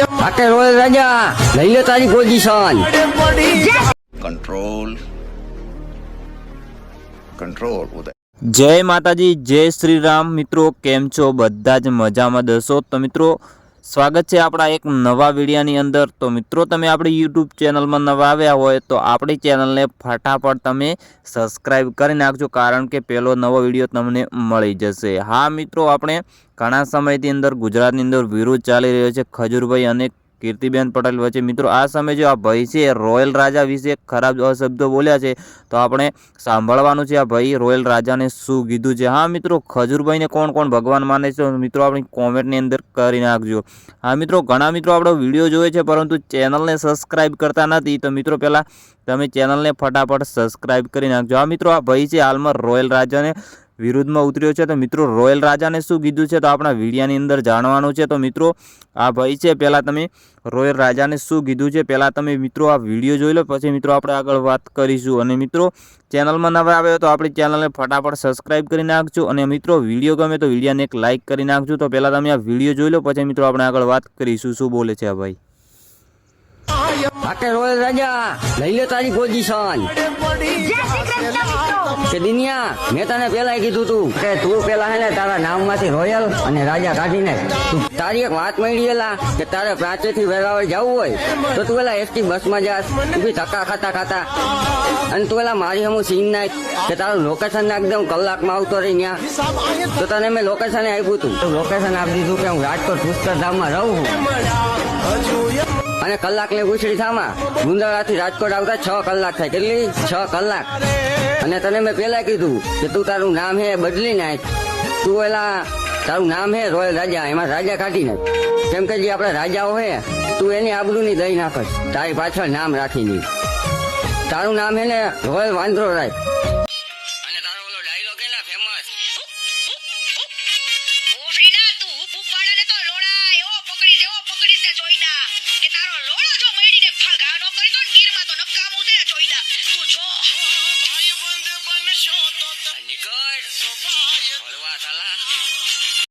આકે royal રાજા લઈ લે તારી પોઝિશન control. Control. ઉદય જય માતાજી જય શ્રી રામ મિત્રો કેમ છો? બધા જ મજામાં દસો તો મિત્રો સ્વાગત છે આપણા એક નવા વિડીયાની અંદર. તો મિત્રો, તમે આપણી યુટ્યુબ ચેનલમાં નવા આવ્યા હોય તો આપણી ચેનલને ફટાફટ તમે સબસ્ક્રાઈબ કરી નાખજો, કારણ કે પહેલો નવો વીડિયો તમને મળી જશે. હા મિત્રો, આપણે ઘણા સમયથી અંદર ગુજરાતની અંદર વિરોધ ચાલી રહ્યો છે. ખજૂરભાઈ અને કીર્તિબેન પટેલ વચ્ચે. મિત્રો, આ સમયે જો આ ભાઈ છે, રોયલ રાજા વિશે ખરાબ અશબ્દો બોલ્યા છે, તો આપણે સાંભળવાનું છે આ ભાઈ રોયલ રાજાને શું કીધું છે. હા, મિત્રો, ખજૂરભાઈને કોણ કોણ ભગવાન માને છે, મિત્રો, આપણી કોમેન્ટની અંદર કરી નાખજો. હા, મિત્રો, ઘણા મિત્રો આપણો વીડિયો જોવે છે, પરંતુ ચેનલને સબસ્ક્રાઈબ કરતા નથી, તો મિત્રો, પહેલાં તમે ચેનલને ફટાફટ સબસ્ક્રાઈબ કરી નાખજો. હા, મિત્રો, આ ભાઈ છે, હાલમાં રોયલ રાજાને વિરુદ્ધમાં ઉતર્યો છે. તો મિત્રો, રોયલ રાજાને શું કીધું છે? તો આપણા વિડીયાની અંદર જાણવાનું છે. તો મિત્રો, આ ભાઈ છે. પહેલાં તમે રોયલ રાજાને શું કીધું છે? પહેલાં તમે મિત્રો આ વીડિયો જોઈ લો. પછી મિત્રો આપણે આગળ વાત કરીશું. અને મિત્રો, ચેનલમાં નવા આવ્યો તો આપણી ચેનલને ફટાફટ સબસ્ક્રાઇબ કરી નાખજો. અને મિત્રો, વીડિયો ગમે તો વિડીયાને એક લાઇક કરી નાખજો. તો પહેલાં તમે આ વીડિયો જોઈ લો. પછી મિત્રો, આપણે આગળ વાત કરીશું. શું બોલે છે આ ભાઈ? આકે રોયલ રાજા. લઈ લે તારી પોઝિશન કે દિનિયા મેં તને પેલા કીધું તું કે તું પેલા હે ને તારા નામમાંથી રોયલ અને રાજા કાઢીને તારી એક વાત મળી એલા કે તારે પ્રાચેથી વેરાવળ જવું હોય તો તું પેલા એસટી બસમાં જાસ તું બી ધક્કા ખાતા ખાતા. અને તું પેલા મારી હમું સીન નાખ કે તારું લોકેશન નાખ દઉં કલાકમાં આવતો રહી ત્યાં તો તને મેં લોકેશન આપ્યું તું. લોકેશન આપી દીધું કે હું રાજકોટ પુષ્કર ધામમાં રહું છું. અને કલાક ને ઉછળી થામાં ગુંદાળાથી રાજકોટ આવતા છ કલાક થાય. કેટલી? છ કલાક. અને તને મેં પેલા કીધું કે તું તારું નામ હે બદલી નાખ. તું એલા, તારું નામ હે રોયલ રાજા. એમાં રાજા કાઢી નાખ. કેમ કે જે આપણા રાજાઓ હે, તું એની આબરૂની દઈ નાખ. તારી પાછળ નામ રાખી રાખીને. તારું નામ હે ને રોયલ વાંદરો રાય. અને એ તારો લોળો જો મડીને ફગાનો કરી તો ગીરમાં તો નકામું છે ચોઈદા તું જો. ભાઈ બંધ બનશો તો નીકળ. ભલવા સાલા.